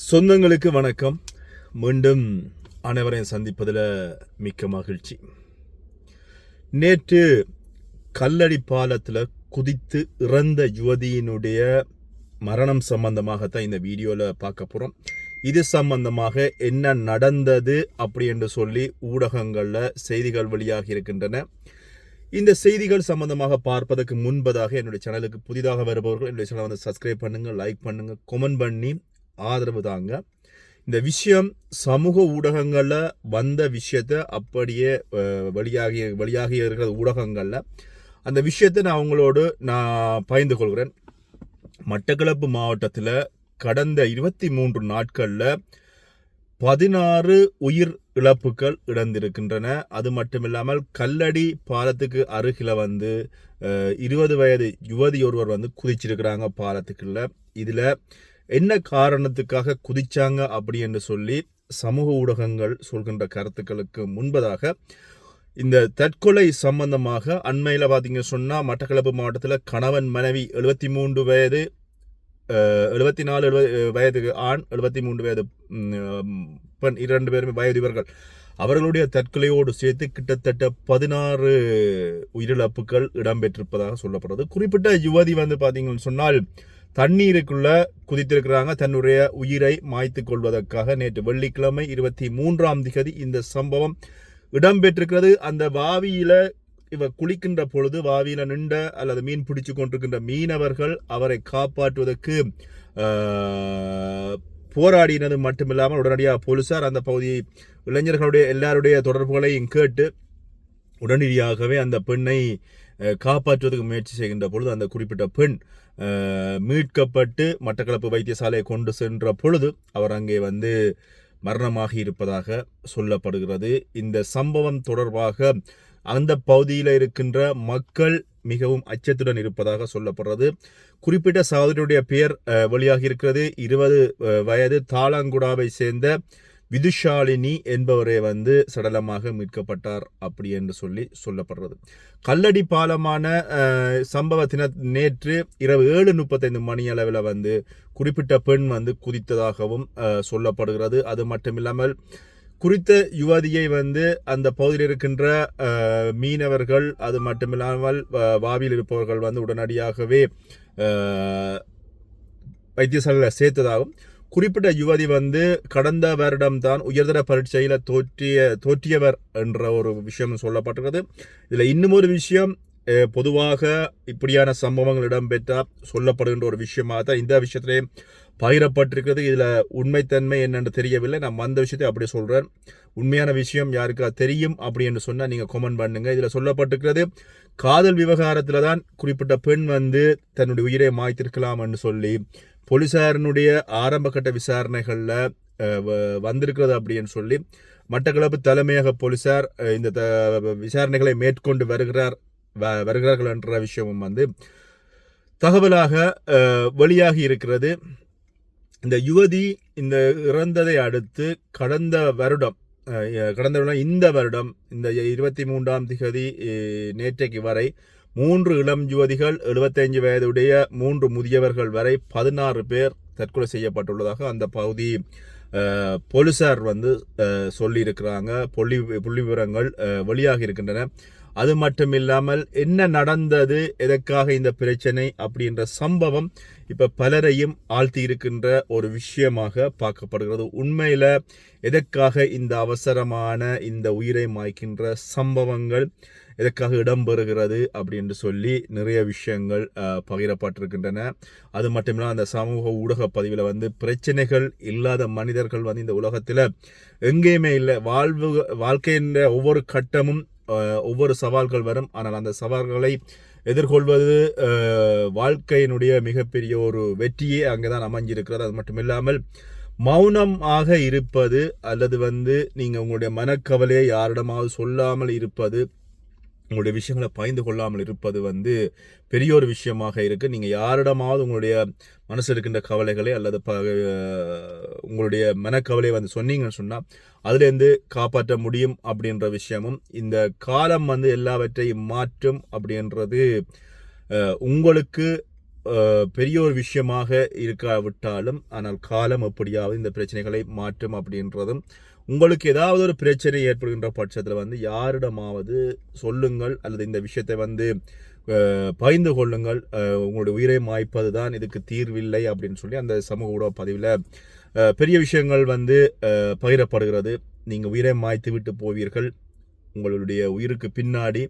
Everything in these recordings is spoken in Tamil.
சொந்தங்களுக்கு வணக்கம். மீண்டும் அனைவரையும் சந்திப்பதில் மிக்க மகிழ்ச்சி. நேற்று கல்லடி பாலத்தில் குதித்து இறந்த யுவதியினுடைய மரணம் சம்பந்தமாகத்தான் இந்த வீடியோவில் பார்க்க போகிறோம் இது சம்பந்தமாக என்ன நடந்தது அப்படி என்று சொல்லி ஊடகங்களில் செய்திகள் வழியாக இருக்கின்றன. இந்த செய்திகள் சம்பந்தமாக பார்ப்பதற்கு முன்பதாக என்னுடைய சேனலுக்கு புதிதாக வருபவர்கள் என்னுடைய சேனலை வந்து சப்ஸ்கிரைப் பண்ணுங்கள் லைக் பண்ணுங்கள் கமெண்ட் பண்ணி ஆதரவு தாங்க. இந்த விஷயம் சமூக ஊடகங்களில் வந்த விஷயத்தை அப்படியே அஹ், வெளியாகி வெளியாகி இருக்கிற ஊடகங்களில் அந்த விஷயத்தை நான் உங்களோடு நான் பகிர்ந்து கொள்கிறேன். மட்டக்களப்பு மாவட்டத்தில் கடந்த இருபத்தி மூன்று நாட்களில் பதினாறு உயிர் இழப்புகள் இடந்திருக்கின்றன அது மட்டுமில்லாமல் கல்லடி பாலத்துக்கு அருகில் வந்து இருபது வயது யுவதி ஒருவர் வந்து குதிச்சிருக்கிறாங்க பாலத்துக்குள்ள. இதில் என்ன காரணத்துக்காக குதிச்சாங்க அப்படி என்று சொல்லி சமூக ஊடகங்கள் சொல்கின்ற கருத்துக்களுக்கு முன்பதாக இந்த தற்கொலை சம்பந்தமாக அண்மையில் பார்த்தீங்க சொன்னால் மட்டக்களப்பு மாவட்டத்தில் கணவன் மனைவி எழுபத்தி மூன்று வயது எழுபத்தி நாலு எழுபது வயதுக்கு ஆண் எழுபத்தி மூன்று வயது பெண் இரண்டு பேருமே வயது இவர்கள். அவர்களுடைய தற்கொலையோடு சேர்த்து கிட்டத்தட்ட பதினாறு உயிரிழப்புகள் இடம்பெற்றிருப்பதாக சொல்லப்படுறது குறிப்பிட்ட யுவதி வந்து பார்த்தீங்கன்னு சொன்னால் தண்ணீருக்குள்ள குதித்திருக்கிறாங்க. தன்னுடைய உயிரை மாய்த்து கொள்வதற்காக நேற்று வெள்ளிக்கிழமை இருபத்தி மூன்றாம் திகதி இந்த சம்பவம் இடம்பெற்றிருக்கிறது. அந்த வாவியில இவ குளிக்கின்ற பொழுது வாவியில நின்ற அல்லது மீன் பிடிச்சு கொண்டிருக்கின்ற மீனவர்கள் அவரை காப்பாற்றுவதற்கு போராடினது மட்டுமில்லாமல் உடனடியாக போலீசார் அந்த பகுதி இளைஞர்களுடைய எல்லாருடைய தொடர்புகளையும் கேட்டு உடனடியாகவே அந்த பெண்ணை காப்பாற்றுவதற்கு முயற்சி செய்கின்ற பொழுது அந்த குறிப்பிட்ட பெண் மீட்கப்பட்டு மட்டக்களப்பு வைத்தியசாலையை கொண்டு சென்ற பொழுது அவர் அங்கே வந்து மரணமாகி இருப்பதாக சொல்லப்படுகிறது. இந்த சம்பவம் தொடர்பாக அந்த பகுதியில் இருக்கின்ற மக்கள் மிகவும் அச்சத்துடன் இருப்பதாக சொல்லப்படுறது. குறிப்பிட்ட சகோதரியுடைய பெயர் வெளியாகி இருக்கிறது. இருபது வயது தாளங்குடாவை சேர்ந்த விதுஷாலினி என்பவரே வந்து சடலமாக மீட்கப்பட்டார் அப்படி என்று சொல்லி சொல்லப்படுறது. கல்லடி பாலமான சம்பவத்தின நேற்று இரவு ஏழு முப்பத்தைந்து மணி அளவில் வந்து குறிப்பிட்ட பெண் வந்து குதித்ததாகவும் சொல்லப்படுகிறது. அது மட்டுமில்லாமல் குறித்த யுவதியை வந்து அந்த பகுதியில் இருக்கின்ற மீனவர்கள் அது மட்டுமில்லாமல் வாவியில் இருப்பவர்கள் வந்து உடனடியாகவே வைத்தியசாலையில் சேர்த்ததாகவும் குறிப்பிட்ட யுவதி வந்து கடந்த வருடம்தான் உயர்தர பரீட்சையில் தோற்றிய தோற்றியவர் என்ற ஒரு விஷயம் சொல்லப்பட்டிருக்கிறது. இதில் இன்னும் ஒரு விஷயம் பொதுவாக இப்படியான சம்பவங்கள் இடம்பெற்றால் சொல்லப்படுகின்ற ஒரு விஷயமாக தான் இந்த விஷயத்திலே பகிரப்பட்டிருக்கிறது. இதில் உண்மைத்தன்மை என்னென்று தெரியவில்லை. நான் வந்த விஷயத்தை அப்படி சொல்கிறேன் உண்மையான விஷயம் யாருக்கா தெரியும் அப்படி என்று சொன்னால் நீங்கள் கமெண்ட் பண்ணுங்கள் இதில் சொல்லப்பட்டிருக்கிறது காதல் விவகாரத்தில் தான் குறிப்பிட்ட பெண் வந்து தன்னுடைய உயிரை மாய்த்திருக்கலாம் என்று சொல்லி போலீசாரினுடைய ஆரம்பகட்ட விசாரணைகளில் வந்திருக்கிறது அப்படின்னு சொல்லி மட்டக்களப்பு தலைமையக போலீசார் இந்த த- விசாரணைகளை மேற்கொண்டு வருகிறார் வ- வருகிறார்கள் என்ற விஷயமும் வந்து தகவலாக வெளியாகி இருக்கிறது. இந்த யுவதி இந்த இறந்ததை அடுத்து கடந்த வருடம் கடந்த வருடம் இந்த வருடம் இந்த இருபத்தி மூன்றாம் திகதி நேற்றைக்கு வரை மூன்று இளம் யுவதிகள் எழுபத்தைந்து வயதுடைய மூன்று முதியவர்கள் வரை பதினாறு பேர் தற்கொலை செய்யப்பட்டுள்ளதாக அந்த பகுதி போலீசார் வந்து சொல்லியிருக்கிறாங்க. புள்ளி புள்ளி விவரங்கள் வெளியாகி இருக்கின்றன. அது மட்டும் இல்லாமல் என்ன நடந்தது எதற்காக இந்த பிரச்சனை அப்படின்ற சம்பவம் இப்போ பலரையும் ஆழ்த்தி இருக்கின்ற ஒரு விஷயமாக பார்க்கப்படுகிறது. உண்மையில் எதற்காக இந்த அவசரமான இந்த உயிரை மாய்க்கின்ற சம்பவங்கள் எதற்காக இடம்பெறுகிறது அப்படின்னு சொல்லி நிறைய விஷயங்கள் பகிரப்பட்டிருக்கின்றன. அது மட்டும் இல்லாமல் அந்த சமூக ஊடக பதிவில் வந்து பிரச்சனைகள் இல்லாத மனிதர்கள் வந்து இந்த உலகத்தில் எங்கேயுமே இல்லை. வாழ்வு வாழ்க்கையின் ஒவ்வொரு கட்டமும் ஒவ்வொரு சவால்கள் வரும். ஆனால் அந்த சவால்களை எதிர்கொள்வது வாழ்க்கையினுடைய மிகப்பெரிய ஒரு வெற்றியே அங்கதான் அமைஞ்சிருக்கிறது. அது மட்டும் இல்லாமல் மௌனமாக இருப்பது அல்லது வந்து நீங்கள் உங்களுடைய மனக்கவலையை யாரிடமாவது சொல்லாமல் இருப்பது உங்களுடைய விஷயங்களை பகிர்ந்து கொள்ளாமல் இருப்பது வந்து பெரிய ஒரு விஷயமாக இருக்குது நீங்கள் யாரிடமாவது உங்களுடைய மனசு இருக்கின்ற கவலைகளை அல்லது ப உங்களுடைய மனக்கவலையை வந்து சொன்னீங்கன்னு சொன்னால் அதுலேருந்து காப்பாற்ற முடியும் அப்படின்ற விஷயமும் இந்த காலம் வந்து எல்லாவற்றையும் மாற்றும் அப்படின்றது உங்களுக்கு பெரிய ஒரு விஷயமாக இருக்காவிட்டாலும் ஆனால் காலம் எப்படியாவது இந்த பிரச்சனைகளை மாற்றும் அப்படின்றதும் உங்களுக்கு ஏதாவது ஒரு பிரச்சனை ஏற்படுகின்ற பட்சத்தில் வந்து யாரிடமாவது சொல்லுங்கள் அல்லது இந்த விஷயத்தை வந்து பகிர்ந்து கொள்ளுங்கள். உங்களுடைய உயிரை மாய்ப்பது தான் இதுக்கு தீர்வில்லை அப்படின்னு சொல்லி அந்த சமூக ஊடக பதிவில் பெரிய விஷயங்கள் வந்து பகிரப்படுகிறது. நீங்கள் உயிரை மாய்த்து விட்டு போவீர்கள். உங்களுடைய உயிருக்கு பின்னாடி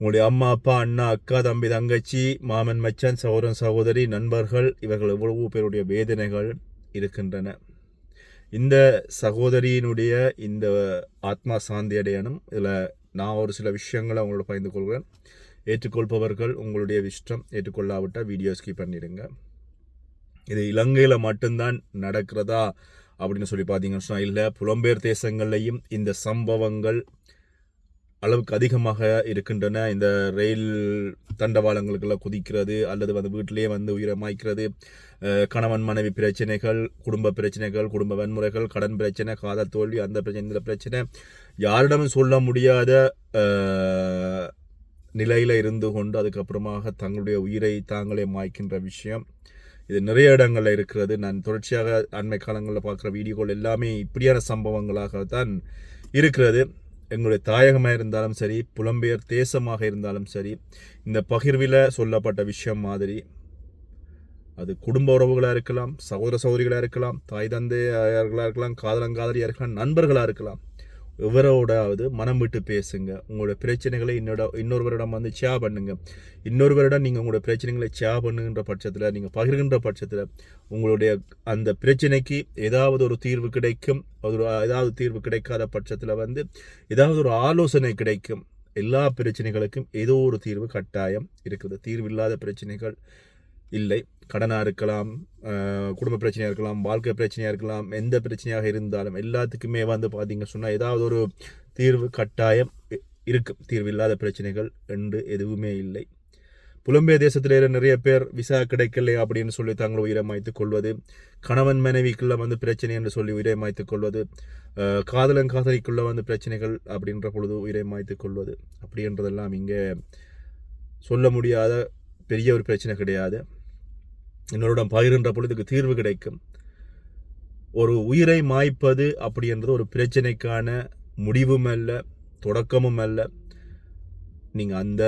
உங்களுடைய அம்மா அப்பா அண்ணா அக்கா தம்பி தங்கச்சி மாமன் மச்சான் சகோதரன் சகோதரி நண்பர்கள் இவர்கள் எவ்வளவு பேருடைய வேதனைகள் இருக்கின்றன. இந்த சகோதரியினுடைய இந்த ஆத்மா சாந்தி அடையணும். இதில் நான் ஒரு சில விஷயங்களை அவங்களோட பகிர்ந்து கொள்கிறேன். ஏற்றுக்கொள்பவர்கள் உங்களுடைய இஷ்டம். ஏற்றுக்கொள்ளாவிட்டால் வீடியோ ஸ்கிப் பண்ணிடுங்க. இது இலங்கையில் மட்டும்தான் நடக்கிறதா அப்படின்னு சொல்லி பார்த்தீங்கன்னு சொன்னால் இல்லை புலம்பெயர் தேசங்கள்லையும் இந்த சம்பவங்கள் அளவுக்கு அதிகமாக இருக்கின்றன. இந்த ரயில் தண்டவாளங்களுக்கெல்லாம் குதிக்கிறது அல்லது வந்து வீட்டிலேயே வந்து உயிரை மாய்க்கிறது கணவன் மனைவி பிரச்சனைகள் குடும்ப பிரச்சனைகள் குடும்ப வன்முறைகள் கடன் பிரச்சனை காதல் தோல்வி அந்த பிரச்சனை இந்த பிரச்சனை. யாரிடமும் சொல்ல முடியாத நிலையில் இருந்து கொண்டு அதுக்கப்புறமாக தங்களுடைய உயிரை தாங்களே மாய்க்கின்ற விஷயம். இது நிறைய இடங்களில் இருக்கிறது. நான் தொடர்ச்சியாக அண்மை காலங்களில் பார்க்குற வீடியோக்கள் எல்லாமே இப்படியான சம்பவங்களாக தான் இருக்கிறது. எங்களுடைய தாயகமாக இருந்தாலும் சரி புலம்பெயர் தேசமாக இருந்தாலும் சரி இந்த பகிர்வில் சொல்லப்பட்ட விஷயம் மாதிரி அது குடும்ப உறவுகளாக இருக்கலாம் சகோதர சகோதரிகளாக இருக்கலாம் தாய் தந்தையார்களாக இருக்கலாம் காதலங்காதலியாக இருக்கலாம் நண்பர்களாக இருக்கலாம். எவரோடாவது மனம் விட்டு பேசுங்க. உங்களோட பிரச்சனைகளை இன்னோட இன்னொருவரிடம் வந்து ஷேர் பண்ணுங்க. இன்னொருவரிடம் நீங்கள் உங்களோட பிரச்சனைகளை ஷேர் பண்ணுகின்ற பட்சத்தில் நீங்கள் பகிர்கின்ற பட்சத்தில் உங்களுடைய அந்த பிரச்சனைக்கு ஏதாவது ஒரு தீர்வு கிடைக்கும். ஒரு ஏதாவது தீர்வு கிடைக்காத பட்சத்தில் வந்து ஏதாவது ஒரு ஆலோசனை கிடைக்கும். எல்லா பிரச்சனைகளுக்கும் ஏதோ ஒரு தீர்வு கட்டாயம் இருக்குது. தீர்வு இல்லாத பிரச்சனைகள் இல்லை. கடனாக இருக்கலாம் குடும்ப பிரச்சனையாக இருக்கலாம் வாழ்க்கை பிரச்சனையாக இருக்கலாம் எந்த பிரச்சனையாக இருந்தாலும் எல்லாத்துக்குமே வந்து பார்த்தீங்க சொன்னால் ஏதாவது ஒரு தீர்வு கட்டாயம் இருக்கும் தீர்வு இல்லாத பிரச்சனைகள் என்று எதுவுமே இல்லை. புலம்பெயர் தேசத்தில் நிறைய பேர் விசா கிடைக்கல அப்படின்னு சொல்லி தங்களை உயிரை மாய்த்துக் கொள்வது கணவன் மனைவிக்குள்ள வந்து பிரச்சனை என்று சொல்லி உயிரை மாய்த்துக் கொள்வது காதலன் காதலிக்குள்ள வந்து பிரச்சனைகள் அப்படின்ற பொழுது உயிரை மாய்த்துக் கொள்வது. அப்படின்றதெல்லாம் இங்கே சொல்ல முடியாத பெரிய ஒரு பிரச்சனை கிடையாது. என்னோட பகிர்கின்ற பொழுதுக்கு தீர்வு கிடைக்கும். ஒரு உயிரை மாய்ப்பது அப்படின்றது ஒரு பிரச்சனைக்கான முடிவும் அல்ல தொடக்கமும் அல்ல நீங்கள் அந்த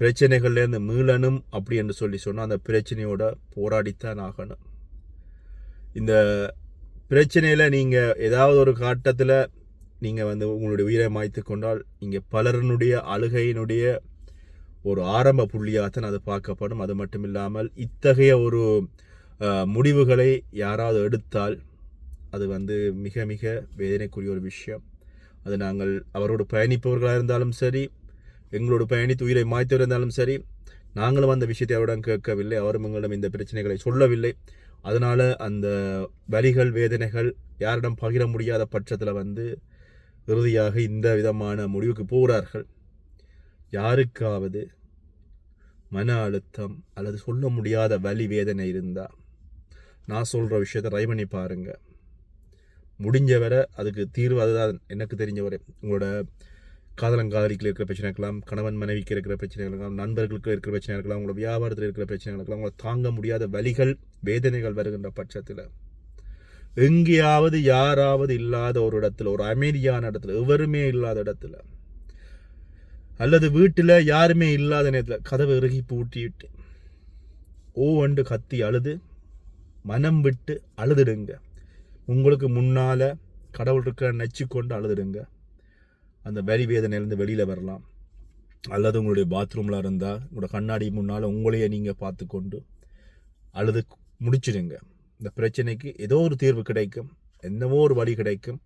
பிரச்சனைகள்லேருந்து மீளணும் அப்படி என்று சொல்லி சொன்னால் அந்த பிரச்சனையோட போராடித்தான் ஆகணும். இந்த பிரச்சனையில் நீங்கள் ஏதாவது ஒரு காட்டத்தில் நீங்கள் வந்து உங்களுடைய உயிரை மாய்த்து கொண்டால் இங்கே பலரினுடைய அழுகையினுடைய ஒரு ஆரம்ப புள்ளியாகத்தான் அது பார்க்கப்படும். அது மட்டும் இல்லாமல் இத்தகைய ஒரு முடிவுகளை யாராவது எடுத்தால் அது வந்து மிக மிக வேதனைக்குரிய ஒரு விஷயம். அது நாங்கள் அவரோடு பயணிப்பவர்களாக இருந்தாலும் சரி எங்களோடு பயணித்து உயிரை மாய்த்தவர் இருந்தாலும் சரி நாங்களும் அந்த விஷயத்தை அவரிடம் கேட்கவில்லை. அவரும் எங்களிடம் இந்த பிரச்சனைகளை சொல்லவில்லை. அதனால் அந்த வலிகள் வேதனைகள் யாரிடம் பகிர முடியாத பட்சத்தில் வந்து இறுதியாக இந்த விதமான முடிவுக்கு போகிறார்கள். யாருக்காவது மன அழுத்தம் அல்லது சொல்ல முடியாத வலி வேதனை இருந்தால் நான் சொல்கிற விஷயத்தை ட்ரை பண்ணி பாருங்கள் முடிஞ்ச வரை அதுக்கு தீர்வு அதுதான். எனக்கு தெரிஞ்ச வரை உங்களோட காதலங்காதலிக்கு இருக்கிற பிரச்சனை இருக்கலாம் கணவன் மனைவிக்கு இருக்கிற பிரச்சனை இருக்கலாம் நண்பர்களுக்கு இருக்கிற பிரச்சனை இருக்கலாம் உங்களோட வியாபாரத்தில் இருக்கிற பிரச்சனை இருக்கலாம் உங்களை தாங்க முடியாத வலிகள் வேதனைகள் வருகின்ற பட்சத்தில் எங்கேயாவது யாராவது இல்லாத ஒரு இடத்துல ஒரு அமைதியான இடத்துல எவருமே இல்லாத இடத்துல அல்லது வீட்டில் யாருமே இல்லாத நேரத்தில் கதவை இறுகி பூட்டிவிட்டு ஓ அண்டு கத்தி அழுது மனம் விட்டு அழுதுடுங்க. உங்களுக்கு முன்னால் கடவுள் இருக்க நச்சு கொண்டு அழுதுடுங்க. அந்த வரி வேதனையிலேருந்து வெளியில் வரலாம். அல்லது உங்களுடைய பாத்ரூமில் இருந்தால் உங்களோட கண்ணாடி முன்னால் உங்களையே நீங்கள் பார்த்து கொண்டு அழுது முடிச்சிடுங்க. இந்த பிரச்சனைக்கு ஏதோ ஒரு தீர்வு கிடைக்கும். என்னவோ ஒரு வழி கிடைக்கும்.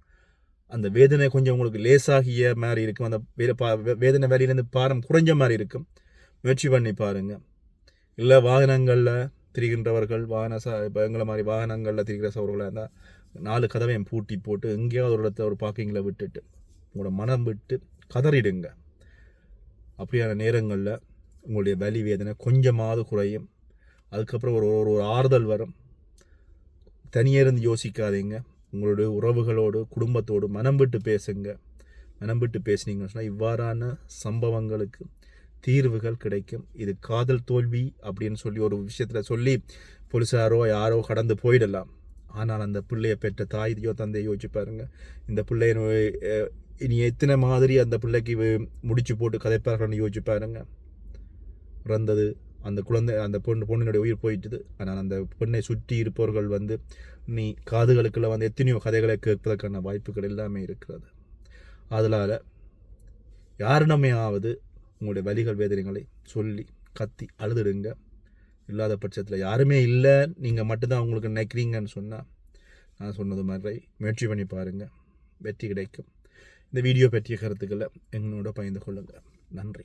அந்த வேதனை கொஞ்சம் உங்களுக்கு லேசாகிய மாதிரி இருக்கும். அந்த வேலை பா- வேதனை வேலையிலேருந்து பாரம் குறைஞ்ச மாதிரி இருக்கும். முயற்சி பண்ணி பாருங்கள் இல்லை வாகனங்களில் திரிகின்றவர்கள் வாகன ச இப்போ எங்களை மாதிரி வாகனங்களில் திரிகிற சவர்களாக இருந்தால் நாலு கதவையும் பூட்டி போட்டு எங்கேயாவது ஒரு இடத்த ஒரு பார்க்கிங்கில் விட்டுட்டு உங்களோட மனம் விட்டு கதறிடுங்க. அப்படியான நேரங்களில் உங்களுடைய வலி வேதனை கொஞ்சமாவது குறையும். அதுக்கப்புறம் ஒரு ஒரு ஒரு ஆறுதல் வரும். தனியே இருந்து யோசிக்காதீங்க. உங்களுடைய உறவுகளோடு குடும்பத்தோடு மனம் விட்டு பேசுங்க. மனம் விட்டு பேசுனீங்கன்னு சொன்னால் இவ்வாறான சம்பவங்களுக்கு தீர்வுகள் கிடைக்கும். இது காதல் தோல்வி அப்படின்னு சொல்லி ஒரு விஷயத்தில் சொல்லி போலீஸாரோ யாரோ கடந்து போயிடலாம். ஆனால் அந்த பிள்ளையை பெற்ற தாயோ தந்தையோ யோசிச்சு பாருங்க. இந்த பிள்ளைய இனி எத்தனை மாதிரி அந்த பிள்ளைக்கு முடிச்சு போட்டு கதைப்பார்கள்னு யோசிச்சு பாருங்க. பிறந்தது அந்த குழந்தை அந்த பொண்ணு பொண்ணினுடைய உயிர் போயிட்டுது. ஆனால் அந்த பெண்ணை சுற்றி இருப்பவர்கள் வந்து நீ காதுகளுக்குள்ள வந்து எத்தனையோ கதைகளை கேட்பதற்கான வாய்ப்புகள் எல்லாமே இருக்கிறது. அதனால் யாரிடமையாவது உங்களுடைய வலிகள் வேதனைகளை சொல்லி கத்தி அழுதுடுங்க. இல்லாத பட்சத்தில் யாருமே இல்லை நீங்கள் மட்டும்தான் உங்களுக்கு நினைக்கிறீங்கன்னு சொன்னால் நான் சொன்னது மாதிரி முயற்சி பண்ணி பாருங்கள் வெற்றி கிடைக்கும். இந்த வீடியோ பற்றிய கருத்துக்களை எங்களோட பகிர்ந்து கொள்ளுங்கள் நன்றி.